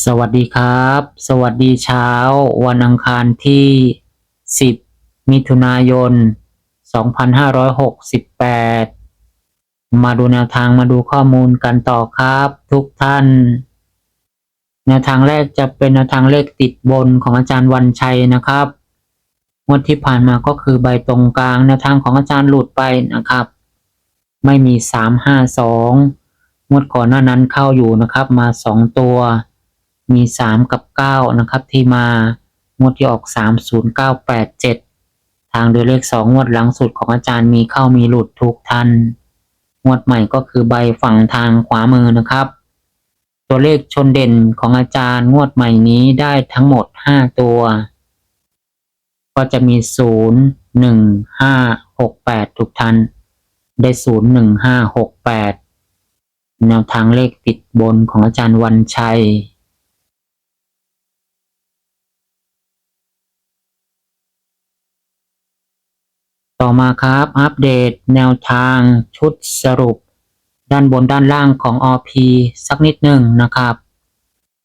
สวัสดีครับ สวัสดีเช้า วันอังคารที่ 10 มิถุนายน 2568 มาดูแนวทางมาดูข้อมูลกันต่อครับ ทุกท่าน แนวทางแรกจะเป็นแนวทางเลขติดบนของอาจารย์วันชัยนะครับงวดที่ผ่านมาก็คือใบตรงกลางแนวทางของอาจารย์หลุดไปนะครับ ไม่มี 352งวดก่อนหน้านั้นเข้าอยู่นะครับมา 2 ตัว มี 3 กับ 9 นะครับ ที่มางวดที่ออก 30987 ทางโดยเลข 2 งวดหลังสุดของอาจารย์มีเข้ามีหลุดทุกทันงวดใหม่ก็คือใบฝั่งทางขวามือนะครับ ตัวเลขชนเด่นของอาจารย์งวดใหม่นี้ได้ทั้งหมด 5 ตัว ก็จะมี 0 1 5 6 8 ทุกทันได้ 0 1 5 6 8 แนวทางเลขติดบนของอาจารย์วันชัย ต่อมาครับ อัปเดตแนวทางชุดสรุป ด้านบนด้านล่างของ OP สักนิดหนึ่งนะครับ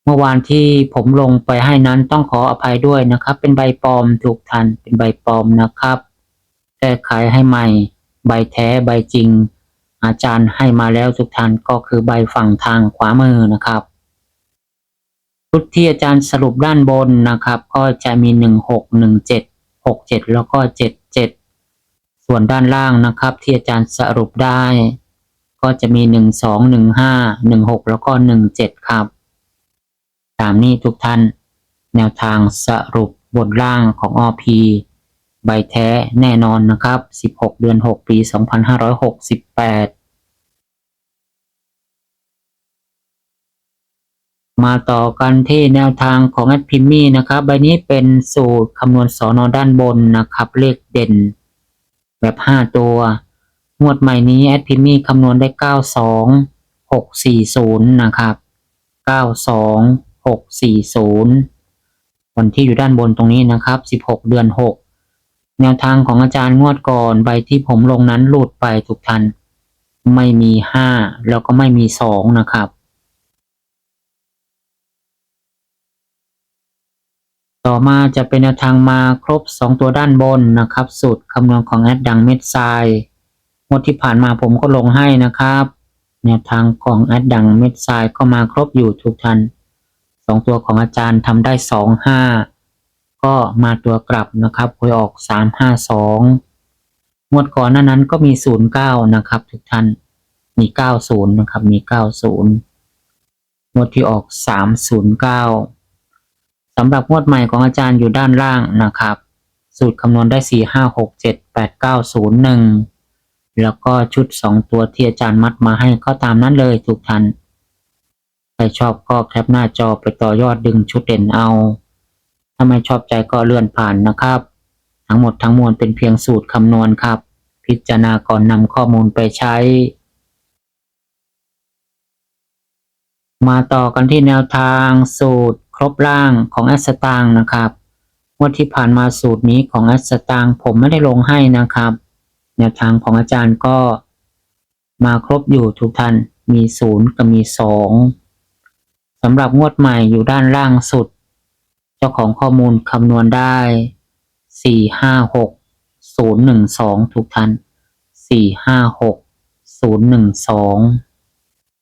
เมื่อวานที่ผมลงไปให้นั้นต้องขออภัยด้วยนะครับ เป็นใบปลอมถูกทันเป็นใบปลอมนะครับแก้ไขให้ใหม่ ใบแท้ใบจริง อาจารย์ให้มาแล้วทุกท่านก็คือใบฝั่งทางขวามือนะครับชุดที่อาจารย์สรุปด้านบนนะครับ ก็จะมีหนึ่งหกหนึ่งเจ็ดหกเจ็ดแล้วก็เจ็ดเจ็ด ส่วนด้านล่างนะครับที่อาจารย์สรุปได้ ก็จะมีหนึ่งสองหนึ่งห้าหนึ่งหกแล้วก็หนึ่งเจ็ดครับ ตามนี้ทุกท่าน แนวทางสรุปบนล่างของ OP ใบแท้แน่นอนนะครับ 16 เดือน 6 ปี 2568มาต่อกันที่แนวทางของแอดพิมมี่นะครับ ใบนี้เป็นสูตรคำนวณสอนอด้านบนนะครับ เลขเด่น แบบ5ตัว งวดใหม่นี้แอดพิมมี่คำนวณได้92 640นะครับ92 640วันที่อยู่ด้านบนตรงนี้นะครับ16เดือน6แนวทางของอาจารย์งวดก่อนใบที่ผมลงนั้นหลุดไปทุกท่านไม่มี5แล้วก็ไม่มี2นะครับ ต่อมาจะเป็นแนวทางมาครบ 2 ตัวด้านบนนะครับ สูตรคำนวณของแอดดังเม็ดทรายงวดที่ผ่านมาผมก็ลงให้นะครับ แนวทางของแอดดังเม็ดทรายก็มาครบอยู่ทุกท่านสองตัวของอาจารย์ทำได้สองห้าก็มาตัวกลับนะครับหวยออกสามห้าสองวดก่อนน้านั้นก็มีศูนย์เก้านะครับ ทุกท่านมีเก้าศูนย์นะครับมีเก้าศูนย์งวดที่ออกสามศูนย์เก้า สำหรับงวดใหม่ของอาจารย์อยู่ด้านล่างนะครับ สูตรคำนวณได้สี่ห้าหกเจ็ดแปดเก้าศูนย์หนึ่งแล้วก็ชุดสองตัวที่อาจารย์มัดมาให้ก็ตามนั้นเลยทุกท่านใครชอบก็แคปหน้าจอไปต่อยอดดึงชุดเด่นเอา ถ้าไม่ชอบใจก็เลื่อนผ่านนะครับ ทั้งหมดทั้งมวลเป็นเพียงสูตรคำนวณครับ พิจารณาก่อนนำข้อมูลไปใช้มาต่อกันที่แนวทางสูตร ครบล่างของแอสตางนะครับงวดที่ผ่านมาสูตรนี้ของแอสตางผมไม่ได้ลงให้นะครับ แนวทางของอาจารย์ก็ มาครบอยู่ทุกท่านมีศูนย์กับมีสองสำหรับงวดใหม่อยู่ด้านล่างสุด เจ้าของข้อมูลคำนวณได้สี่ห้าหกศูนย์หนึ่งสองทุกท่านสี่ห้าหกศูนย์หนึ่งสอง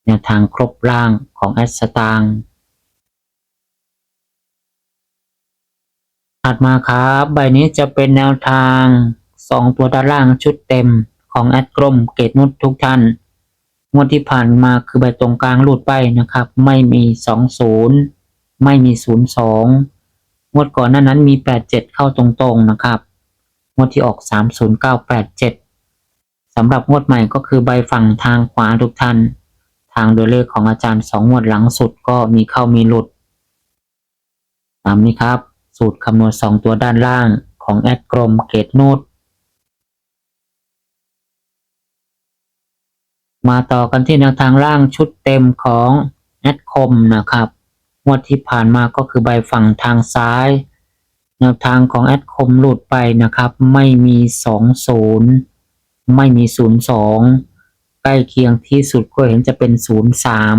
แนวทางครบล่างของแอสตาง ถัดมาครับ ใบนี้จะเป็นแนวทางสองตัวด้านล่างชุดเต็มของแอดกลมเกตนุชทุกท่าน งวดที่ผ่านมาคือใบตรงกลางหลุดไปนะครับ ไม่มีสองศูนย์ไม่มีศูนย์สองงวดก่อนหน้านั้นมีแปดเจ็ดเข้าตรงๆนะครับ งวดที่ออกสามศูนย์เก้าแปดเจ็ดสำหรับงวดใหม่ก็คือใบฝั่งทางขวาทุกท่าน ทางโดยเลขของอาจารย์สองงวดหลังสุดก็มีเข้ามีหลุดตามนี้ครับ สูตรคำนวณสองตัวด้านล่างของแอดกรมเกตนูดมาต่อกันที่แนวทางล่างชุดเต็มของแอดคมนะครับงวดที่ผ่านมาก็คือใบฝั่งทางซ้าย แนวทางของแอดคมหลุดไปนะครับ ไม่มีสองศูนย์ไม่มีศูนย์สองใกล้เคียงที่สุดก็เห็นจะเป็นศูนย์สาม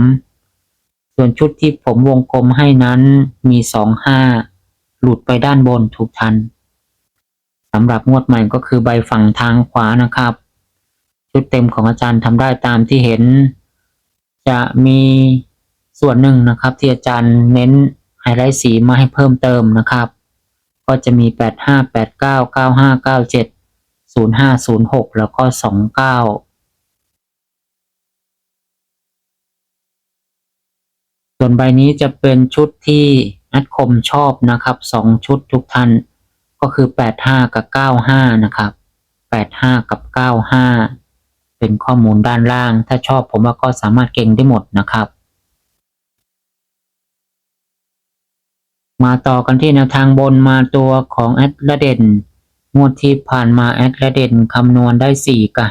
ส่วนชุดที่ผมวงกลมให้นั้นมีสอง หลุดไปด้านบนทุกทันสำหรับงวดใหม่ก็คือใบฝั่งทางขวานะครับ ชุดเต็มของอาจารย์ทำได้ตามที่เห็น จะมีส่วนหนึ่งนะครับ ที่อาจารย์เน้นไฮไลท์สีมาให้เพิ่มเติมนะครับ ก็จะมี 85 89 95 97 05 06 แล้วก็ 29ส่วนใบนี้จะเป็นชุดที่ นัดคมชอบนะครับสองชุดทุกท่าน ก็คือ 85 กับ 95 นะครับ 85 กับ 95 เป็นข้อมูลด้านล่าง ถ้าชอบผมว่าก็สามารถเก่งได้หมดนะครับ มาต่อกันที่แนวทางบนมาตัวของแอดละเด่นงวดที่ผ่านมาแอดละเด่นคำนวณได้ 4 กับ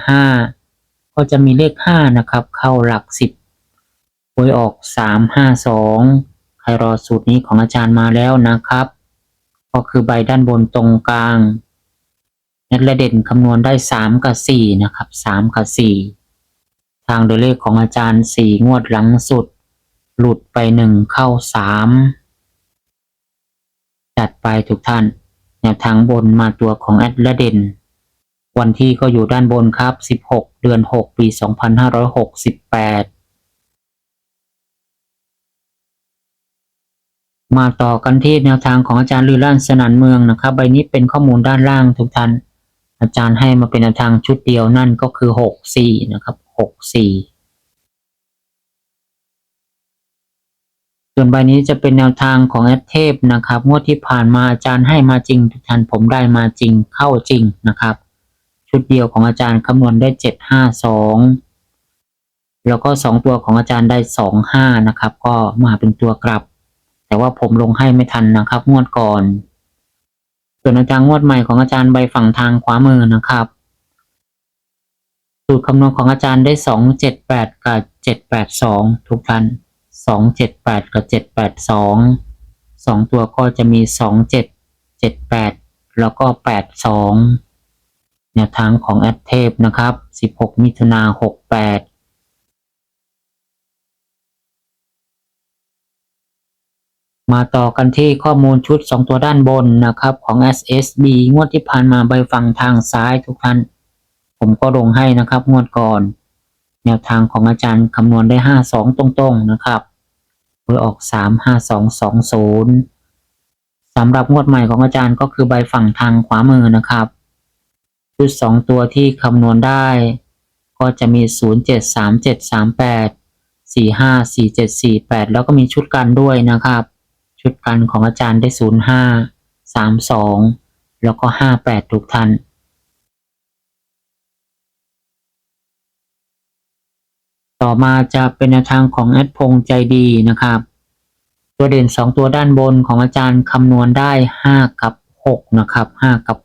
5 ก็จะมีเลข 5 นะครับ เข้าหลัก 10หวยออก 3 5 2ใครรอสูตรนี้ของอาจารย์มาแล้วนะครับ ก็คือใบด้านบนตรงกลางแอดละเด่นคำนวณได้ 3 กับ 4 นะครับ 3 กับ 4 ทางโดยเลขของอาจารย์ 4 งวดหลังสุด หลุดไป 1 เข้า 3 จัดไปทุกท่านแนวทางบนมาตัวของแอดละเดนวันที่ก็อยู่ด้านบนครับ 16 เดือน 6 ปี 2568 มาต่อกันที่แนวทางของอาจารย์ลือลั่นสนันเมืองนะครับ ใบนี้เป็นข้อมูลด้านล่างทุกท่าน อาจารย์ให้มาเป็นแนวทางชุดเดียวนั่นก็คือ64นะครับ64ส่วนใบนี้จะเป็นแนวทางของแอดเทพนะครับ งวดที่ผ่านมาอาจารย์ให้มาจริง ทุกท่านผมได้มาจริงเข้าจริงนะครับ ชุดเดียวของอาจารย์คำนวณได้เจ็ดห้าสองแล้วก็สองตัวของอาจารย์ได้สองห้านะครับ ก็มาเป็นตัวกลับ แต่ว่าผมลงให้ไม่ทันนะครับ งวดก่อน ส่วนอาจารย์งวดใหม่ของอาจารย์ใบฝั่งทางขวามือนะครับสูตรคำนวณของอาจารย์ได้สองเจ็ดแปดกับเจ็ดแปดสองทุกท่านสองเจ็ดแปดกับเจ็ดแปดสองสองตัวก็จะมีสองเจ็ดเจ็ดแปดแล้วก็แปดสองแนวทางของแอดเทพนะครับสิบหกมิถุนาหกแปด มาต่อกันที่ข้อมูลชุดสองตัวด้านบนนะครับของ SSB งวดที่ผ่านมาใบฝั่งทางซ้ายทุกท่าน ผมก็ลงให้นะครับ งวดก่อน แนวทางของอาจารย์คำนวณได้ห้าสองตรงๆ นะครับหวยออกสามห้าสองสองศูนย์สำหรับงวดใหม่ของอาจารย์ก็คือใบฝั่งทางขวามือนะครับชุดสองตัวที่คำนวณได้ ก็จะมีศูนย์เจ็ดสามเจ็ดสามแปดสี่ห้าสี่เจ็ดสี่แปดแล้วก็มีชุดกันด้วยนะครับ ชุดพันของอาจารย์ได้ 0 5 3 2 แล้วก็ 58 ทุกท่าน ต่อมาจะเป็นทางของแอดพงใจดีนะครับ ตัวเด่น 2 ตัวด้านบนของอาจารย์คำนวณได้ 5 กับ 6 นะครับ 5 กับ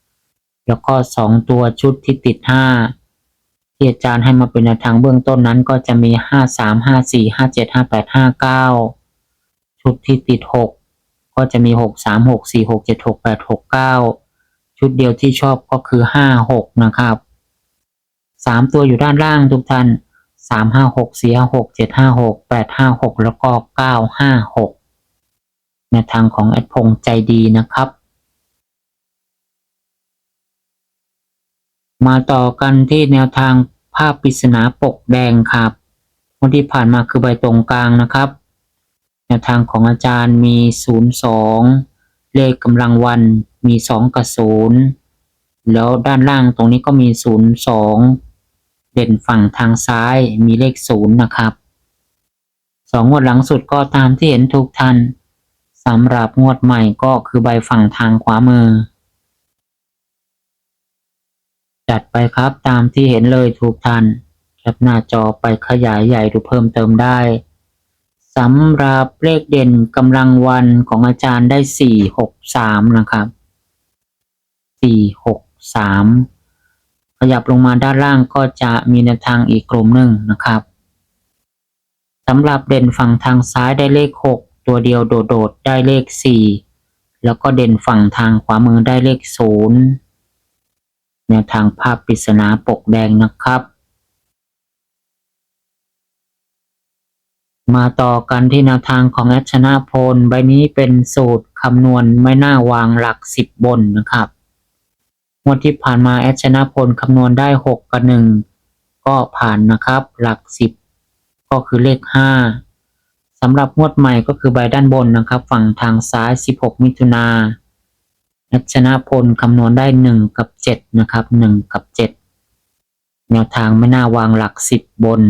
6 แล้วก็ 2 ตัวชุดที่ติด 5ที่อาจารย์ให้มาเป็นแนวทางเบื้องต้นนั้นก็จะมี 5 3 5 4 5 7 5 8 5 9 ชุดที่ติดหกก็จะมีหกสามหกสี่หกเจ็ดหกแปดหกเก้าชุดเดียวที่ชอบก็คือห้าหกนะครับสามตัวอยู่ด้านล่างทุกท่านสามห้าหกสี่ห้าหกเจ็ดห้าหกแปดห้าหกแล้วก็เก้าห้าหกในทางของแอดพงษ์ใจดีนะครับ มาต่อกันที่แนวทางภาพปริศนาปกแดงครับวันที่ผ่านมาคือใบตรงกลางนะครับ แนวทางของอาจารย์มีศูนย์สองเลขกำลังวันมีสองกับศูนย์แล้วด้านล่างตรงนี้ก็มีศูนย์สองเด่นฝั่งทางซ้ายมีเลขศูนย์นะครับสองงวดหลังสุดก็ตามที่เห็นทุกท่านสำหรับงวดใหม่ก็คือใบฝั่งทางขวามือ จัดไปครับตามที่เห็นเลยทุกท่านแคปหน้าจอไปขยายใหญ่ดูเพิ่มเติมได้ สำหรับเลขเด่นกำลังวันของอาจารย์ได้สี่หกสามนะครับสี่หกสามขยับลงมาด้านล่างก็จะมีแนวทางอีกกลุ่มหนึ่งนะครับสำหรับเด่นฝั่งทางซ้ายได้เลขหกตัวเดียวโดดๆได้เลขสี่แล้วก็เด่นฝั่งทางขวามือได้เลขศูนย์แนวทางภาพปริศนาปกแดงนะครับ มาต่อกันที่แนวทางของแอดชนะพล ใบนี้เป็นสูตรคำนวณไม่น่าวางหลักสิบบนนะครับงวดที่ผ่านมาแอดชนะพลคำนวณได้หกกับหนึ่งก็ผ่านนะครับ หลักสิบก็คือเลขห้าสำหรับงวดใหม่ก็คือใบด้านบนนะครับ ฝั่งทางซ้าย 16 มิถุนาอัชนะพลคำนวณได้หนึ่งกับเจ็ดนะครับหนึ่งกับเจ็ดแนวทางไม่น่าวางหลักสิบบน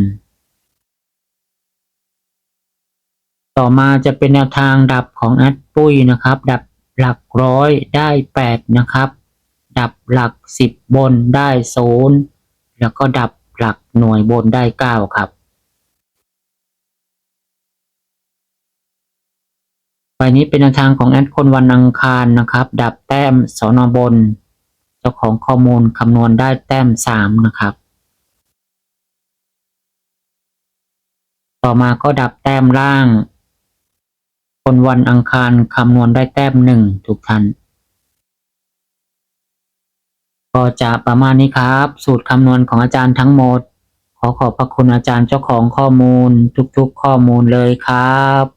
ต่อมาจะเป็นแนวทางดับของแอดปุ้ยนะครับ ดับหลักร้อยได้แปดนะครับ ดับหลักสิบบนได้ศูนย์แล้วก็ดับหลักหน่วยบนได้เก้าครับใบนี้เป็นแนวทางของแอดคนวันอังคารนะครับ ดับแต้มสอนอบน เจ้าของข้อมูลคำนวณได้แต้มสามนะครับต่อมาก็ดับแต้มล่าง คนวันอังคารคำนวณได้แต้มหนึ่งทุกท่าน ก็จะประมาณนี้ครับ สูตรคำนวณของอาจารย์ทั้งหมด ขอขอบพระคุณอาจารย์เจ้าของข้อมูลทุกๆข้อมูลเลยครับ